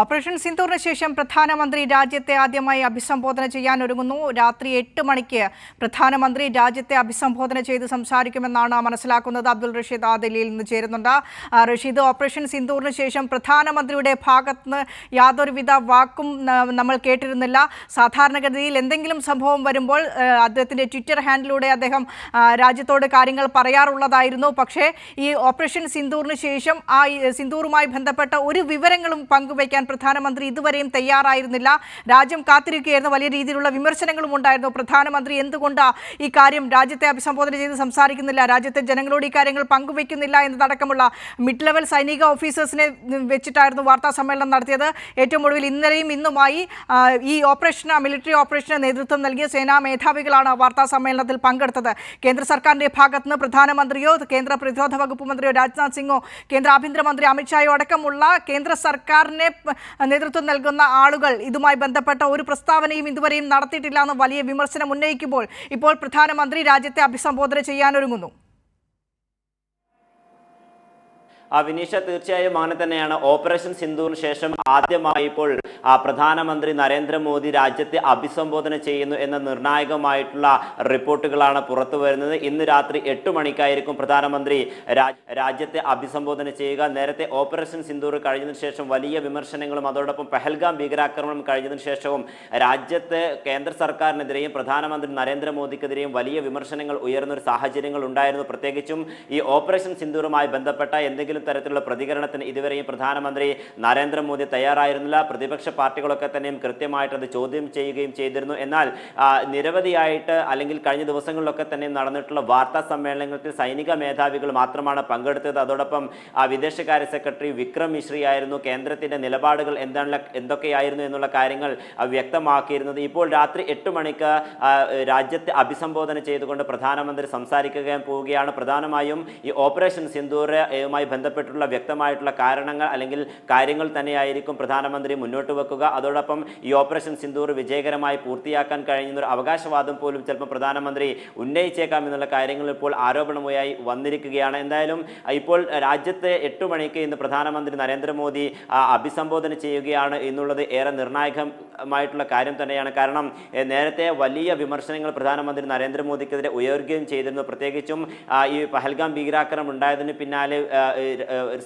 Operation സിന്ദൂറിന് ശേഷം പ്രധാനമന്ത്രി രാജ്യത്തെ ആദ്യമായി അഭിസംബോധന ചെയ്യാൻ ഒരുങ്ങുന്നു. രാത്രി എട്ട് മണിക്ക് പ്രധാനമന്ത്രി രാജ്യത്തെ അഭിസംബോധന ചെയ്ത് സംസാരിക്കുമെന്നാണ് മനസ്സിലാക്കുന്നത് അബ്ദുൾ റഷീദ്. ആ ദില്ലിയിൽ നിന്ന് ചേരുന്നുണ്ട്. റഷീദ് ഓപ്പറേഷൻ സിന്ദൂറിന് ശേഷം പ്രധാനമന്ത്രിയുടെ ഭാഗത്തുനിന്ന് യാതൊരുവിധ വാക്കും നമ്മൾ കേട്ടിരുന്നില്ല. സാധാരണഗതിയിൽ എന്തെങ്കിലും സംഭവം വരുമ്പോൾ അദ്ദേഹത്തിന്റെ ട്വിറ്റർ ഹാൻഡിലൂടെ അദ്ദേഹം രാജ്യത്തോട് കാര്യങ്ങൾ പറയാറുള്ളതായിരുന്നു. പക്ഷേ ഈ ഓപ്പറേഷൻ സിന്ദൂറിന് ശേഷം ആ സിന്ദൂറുമായി ബന്ധപ്പെട്ട ഒരു വിവരങ്ങളും പങ്കുവയ്ക്കാൻ പ്രധാനമന്ത്രി ഇതുവരെയും തയ്യാറായിരുന്നില്ല. രാജ്യം കാത്തിരിക്കുകയായിരുന്നു. വലിയ രീതിയിലുള്ള വിമർശനങ്ങളും ഉണ്ടായിരുന്നു. പ്രധാനമന്ത്രി എന്തുകൊണ്ട് ഈ കാര്യം രാജ്യത്തെ അഭിസംബോധന ചെയ്ത് സംസാരിക്കുന്നില്ല? രാജ്യത്തെ ജനങ്ങളോട് ഈ കാര്യങ്ങൾ പങ്കുവയ്ക്കുന്നില്ല എന്നതടക്കമുള്ള മിഡ് ലെവൽ സൈനിക ഓഫീസേഴ്സിനെ വെച്ചിട്ടായിരുന്നു വാർത്താ സമ്മേളനം നടത്തിയത്. ഏറ്റവും ഒടുവിൽ ഇന്നലെയും ഇന്നുമായി ഈ ഓപ്പറേഷന് മിലിറ്ററി ഓപ്പറേഷന് നേതൃത്വം നൽകിയ സേനാ മേധാവികളാണ് വാർത്താ സമ്മേളനത്തിൽ പങ്കെടുത്തത്. കേന്ദ്ര സർക്കാരിന്റെ ഭാഗത്തുനിന്ന് പ്രധാനമന്ത്രിയോ കേന്ദ്ര പ്രതിരോധ വകുപ്പ് മന്ത്രിയോ രാജ്നാഥ് സിംഗോ കേന്ദ്ര ആഭ്യന്തരമന്ത്രി അമിത്ഷായോ അടക്കമുള്ള കേന്ദ്ര സർക്കാരിനെ നേതൃത്വം നൽകുന്ന ആളുകൾ ഇതുമായി ബന്ധപ്പെട്ട ഒരു പ്രസ്താവനയും ഇതുവരെയും നടത്തിയിട്ടില്ല എന്ന് വലിയ വിമർശനം ഉന്നയിക്കുമ്പോൾ ഇപ്പോൾ പ്രധാനമന്ത്രി രാജ്യത്തെ അഭിസംബോധന ചെയ്യാനൊരുങ്ങുന്നു. ആ വിനീഷ തീർച്ചയായും അങ്ങനെ തന്നെയാണ്. ഓപ്പറേഷൻ സിന്ധുവിന് ശേഷം ആദ്യമായി ഇപ്പോൾ പ്രധാനമന്ത്രി നരേന്ദ്രമോദി രാജ്യത്തെ അഭിസംബോധന ചെയ്യുന്നു എന്ന നിർണായകമായിട്ടുള്ള റിപ്പോർട്ടുകളാണ് പുറത്തു വരുന്നത്. ഇന്ന് രാത്രി എട്ട് മണിക്കായിരിക്കും പ്രധാനമന്ത്രി രാജ്യത്തെ അഭിസംബോധന ചെയ്യുക. നേരത്തെ ഓപ്പറേഷൻ സിന്ദൂർ കഴിഞ്ഞതിന് ശേഷം വലിയ വിമർശനങ്ങളും അതോടൊപ്പം പെഹൽഗാം ഭീകരാക്രമണം കഴിഞ്ഞതിന് ശേഷവും രാജ്യത്ത് കേന്ദ്ര സർക്കാരിനെതിരെയും പ്രധാനമന്ത്രി നരേന്ദ്രമോദിക്കെതിരെയും വലിയ വിമർശനങ്ങൾ ഉയർന്ന ഒരു സാഹചര്യങ്ങൾ ഉണ്ടായിരുന്നു. പ്രത്യേകിച്ചും ഈ ഓപ്പറേഷൻ സിന്ദൂറുമായി ബന്ധപ്പെട്ട എന്തെങ്കിലും തരത്തിലുള്ള പ്രതികരണത്തിന് ഇതുവരെയും പ്രധാനമന്ത്രി നരേന്ദ്രമോദി തയ്യാറായിരുന്നില്ല. പ്രതിപക്ഷ പാർട്ടികളൊക്കെ തന്നെയും കൃത്യമായിട്ട് അത് ചോദ്യം ചെയ്യുകയും ചെയ്തിരുന്നു. എന്നാൽ നിരവധിയായിട്ട് അല്ലെങ്കിൽ കഴിഞ്ഞ ദിവസങ്ങളിലൊക്കെ തന്നെ നടന്നിട്ടുള്ള വാർത്താ സമ്മേളനങ്ങളിൽ സൈനിക മേധാവികൾ മാത്രമാണ് പങ്കെടുത്തത്. അതോടൊപ്പം വിദേശകാര്യ സെക്രട്ടറി വിക്രം മിശ്രി ആയിരുന്നു കേന്ദ്രത്തിന്റെ നിലപാടുകൾ എന്താണ് എന്തൊക്കെയായിരുന്നു എന്നുള്ള കാര്യങ്ങൾ വ്യക്തമാക്കിയിരുന്നത്. ഇപ്പോൾ രാത്രി എട്ട് മണിക്ക് രാജ്യത്തെ അഭിസംബോധന ചെയ്തുകൊണ്ട് പ്രധാനമന്ത്രി സംസാരിക്കുകയും പോവുകയാണ്. പ്രധാനമായും ഈ ഓപ്പറേഷൻ സിന്ദൂറുമായി ബന്ധപ്പെട്ടുള്ള വ്യക്തമായിട്ടുള്ള കാരണങ്ങൾ അല്ലെങ്കിൽ കാര്യങ്ങൾ തന്നെയായിരിക്കും പ്രധാനമന്ത്രി മുന്നോട്ട് വെക്കുക. അതോടൊപ്പം ഈ ഓപ്പറേഷൻ സിന്ദൂർ വിജയകരമായി പൂർത്തിയാക്കാൻ കഴിയുന്ന ഒരു അവകാശവാദം പോലും ചിലപ്പോൾ പ്രധാനമന്ത്രി ഉന്നയിച്ചേക്കാം എന്നുള്ള കാര്യങ്ങൾ ഇപ്പോൾ ആരോപണമായി വന്നിരിക്കുകയാണ്. എന്തായാലും ഇപ്പോൾ രാജ്യത്തെ എട്ട് മണിക്ക് ഇന്ന് പ്രധാനമന്ത്രി നരേന്ദ്രമോദി അഭിസംബോധന ചെയ്യുകയാണ് എന്നുള്ളത് ഏറെ നിർണായകമായിട്ടുള്ള കാര്യം തന്നെയാണ്. കാരണം നേരത്തെ വലിയ വിമർശനങ്ങൾ പ്രധാനമന്ത്രി നരേന്ദ്രമോദിക്കെതിരെ ഉയർകയും ചെയ്തിരുന്നു. പ്രത്യേകിച്ചും ഈ പഹൽഗാം ഭീകരാക്രമണം ഉണ്ടായതിന് പിന്നാലെ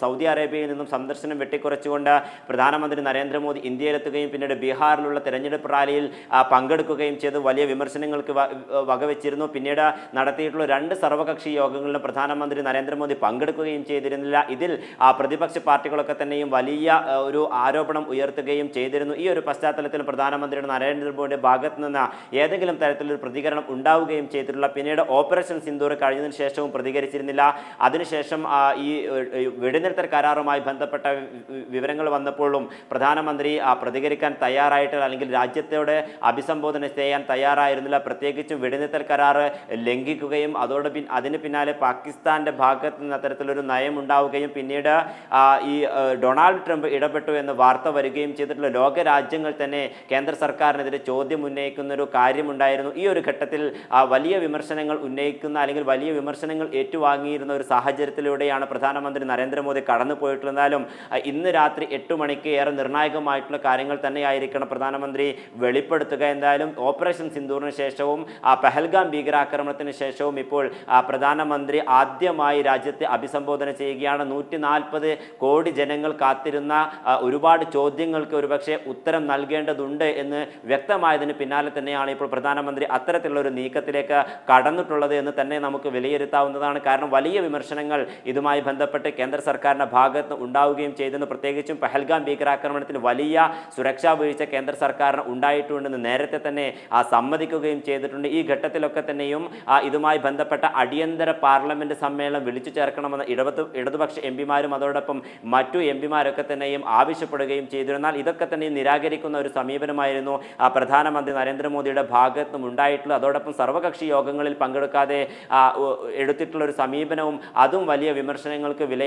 സൗദി അറേബ്യയിൽ നിന്നും സന്ദർശനം വെട്ടിക്കുറച്ചുകൊണ്ട് പ്രധാനമന്ത്രി നരേന്ദ്രമോദി ഇന്ത്യയിലെത്തുകയും പിന്നീട് ബീഹാറിലുള്ള തെരഞ്ഞെടുപ്പ് റാലിയിൽ പങ്കെടുക്കുകയും ചെയ്ത് വലിയ വിമർശനങ്ങൾക്ക് വകവെച്ചിരുന്നു. പിന്നീട് നടത്തിയിട്ടുള്ള രണ്ട് സർവകക്ഷി യോഗങ്ങളിലും പ്രധാനമന്ത്രി നരേന്ദ്രമോദി പങ്കെടുക്കുകയും ചെയ്തിരുന്നില്ല. ഇതിൽ പ്രതിപക്ഷ പാർട്ടികളൊക്കെ തന്നെയും വലിയ ഒരു ആരോപണം ഉയർത്തുകയും ചെയ്തിരുന്നു. ഈ ഒരു പശ്ചാത്തലത്തിൽ പ്രധാനമന്ത്രിയുടെ നരേന്ദ്രമോദിയുടെ ഭാഗത്ത് നിന്ന് ഏതെങ്കിലും തരത്തിലൊരു പ്രതികരണം ഉണ്ടാവുകയും ചെയ്തിട്ടുള്ള പിന്നീട് ഓപ്പറേഷൻ സിന്ദൂർ കഴിഞ്ഞതിന് ശേഷവും പ്രതികരിച്ചിരുന്നില്ല. അതിനുശേഷം ഈ വെടിനിർത്തൽ കരാറുമായി ബന്ധപ്പെട്ട വിവരങ്ങൾ വന്നപ്പോഴും പ്രധാനമന്ത്രി പ്രതികരിക്കാൻ തയ്യാറായിട്ട് അല്ലെങ്കിൽ രാജ്യത്തോട് അഭിസംബോധന ചെയ്യാൻ തയ്യാറായിരുന്നില്ല പ്രത്യേകിച്ചും വെടിനിർത്തൽ കരാർ ലംഘിക്കുകയും അതോട് പിൻ അതിന് പിന്നാലെ പാകിസ്ഥാന്റെ ഭാഗത്ത് നിന്ന് അത്തരത്തിലൊരു നയം ഉണ്ടാവുകയും പിന്നീട് ഈ ഡൊണാൾഡ് ട്രംപ് ഇടപെട്ടു എന്ന് വാർത്ത വരികയും ചെയ്തിട്ടുള്ള ലോക രാജ്യങ്ങൾ തന്നെ കേന്ദ്ര സർക്കാരിനെതിരെ ചോദ്യം ഉന്നയിക്കുന്ന ഒരു കാര്യമുണ്ടായിരുന്നു. ഈ ഒരു ഘട്ടത്തിൽ വലിയ വിമർശനങ്ങൾ ഉന്നയിക്കുന്ന അല്ലെങ്കിൽ വലിയ വിമർശനങ്ങൾ ഏറ്റുവാങ്ങിയിരുന്ന ഒരു സാഹചര്യത്തിലൂടെയാണ് പ്രധാനമന്ത്രി നരേന്ദ്രമോദി കടന്നു പോയിട്ടുള്ളത് എന്നാലും ഇന്ന് രാത്രി എട്ട് മണിക്ക് ഏറെ നിർണായകമായിട്ടുള്ള കാര്യങ്ങൾ തന്നെയായിരിക്കണം. പ്രധാനമന്ത്രി വെളിപ്പെടുത്തുക. എന്തായാലും ഓപ്പറേഷൻ സിന്ദൂറിന് ശേഷവും ആ പെഹൽഗാം ഭീകരാക്രമണത്തിന് ശേഷവും ഇപ്പോൾ പ്രധാനമന്ത്രി ആദ്യമായി രാജ്യത്തെ അഭിസംബോധന ചെയ്യുകയാണ്. നൂറ്റി നാൽപ്പത് കോടി ജനങ്ങൾ കാത്തിരുന്ന ഒരുപാട് ചോദ്യങ്ങൾക്ക് ഒരുപക്ഷെ ഉത്തരം നൽകേണ്ടതുണ്ട് എന്ന് വ്യക്തമായതിന് പിന്നാലെ തന്നെയാണ് ഇപ്പോൾ പ്രധാനമന്ത്രി അത്തരത്തിലുള്ള ഒരു നീക്കത്തിലേക്ക് കടന്നിട്ടുള്ളത് എന്ന് തന്നെ നമുക്ക് വിലയിരുത്താവുന്നതാണ്. കാരണം വലിയ വിമർശനങ്ങൾ ഇതുമായി ബന്ധപ്പെട്ട് കേന്ദ്ര സർക്കാരിന്റെ ഭാഗത്ത് ഉണ്ടാവുകയും ചെയ്തെന്ന് പ്രത്യേകിച്ചും പെഹൽഗാം ഭീകരാക്രമണത്തിൽ വലിയ സുരക്ഷാ വീഴ്ച കേന്ദ്ര സർക്കാരിന് ഉണ്ടായിട്ടുണ്ടെന്ന് നേരത്തെ തന്നെ സമ്മതിക്കുകയും ചെയ്തിട്ടുണ്ട്. ഈ ഘട്ടത്തിലൊക്കെ തന്നെയും ഇതുമായി ബന്ധപ്പെട്ട അടിയന്തര പാർലമെന്റ് സമ്മേളനം വിളിച്ചു ചേർക്കണമെന്ന് ഇടതു ഇടതുപക്ഷ എം പിമാരും അതോടൊപ്പം മറ്റു എം പിമാരൊക്കെ തന്നെയും ആവശ്യപ്പെടുകയും ചെയ്തിരുന്നാൽ ഇതൊക്കെ തന്നെ നിരാകരിക്കുന്ന ഒരു സമീപനമായിരുന്നു പ്രധാനമന്ത്രി നരേന്ദ്രമോദിയുടെ ഭാഗത്ത് ഉണ്ടായിട്ടുള്ളത് അതോടൊപ്പം സർവകക്ഷി യോഗങ്ങളിൽ പങ്കെടുക്കാതെ എടുത്തിട്ടുള്ള ഒരു സമീപനവും അതും വലിയ വിമർശനങ്ങൾക്ക് വില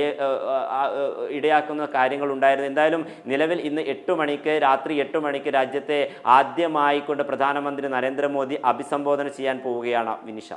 ഇടയാക്കുന്ന കാര്യങ്ങൾ ഉണ്ടായിരുന്നു എന്തായാലും നിലവിൽ ഇന്ന് എട്ട് മണിക്ക് രാത്രി എട്ട് മണിക്ക് രാജ്യത്തെ ആദ്യമായിക്കൊണ്ട് പ്രധാനമന്ത്രി നരേന്ദ്രമോദി അഭിസംബോധന ചെയ്യാൻ പോവുകയാണ് വിനിഷ.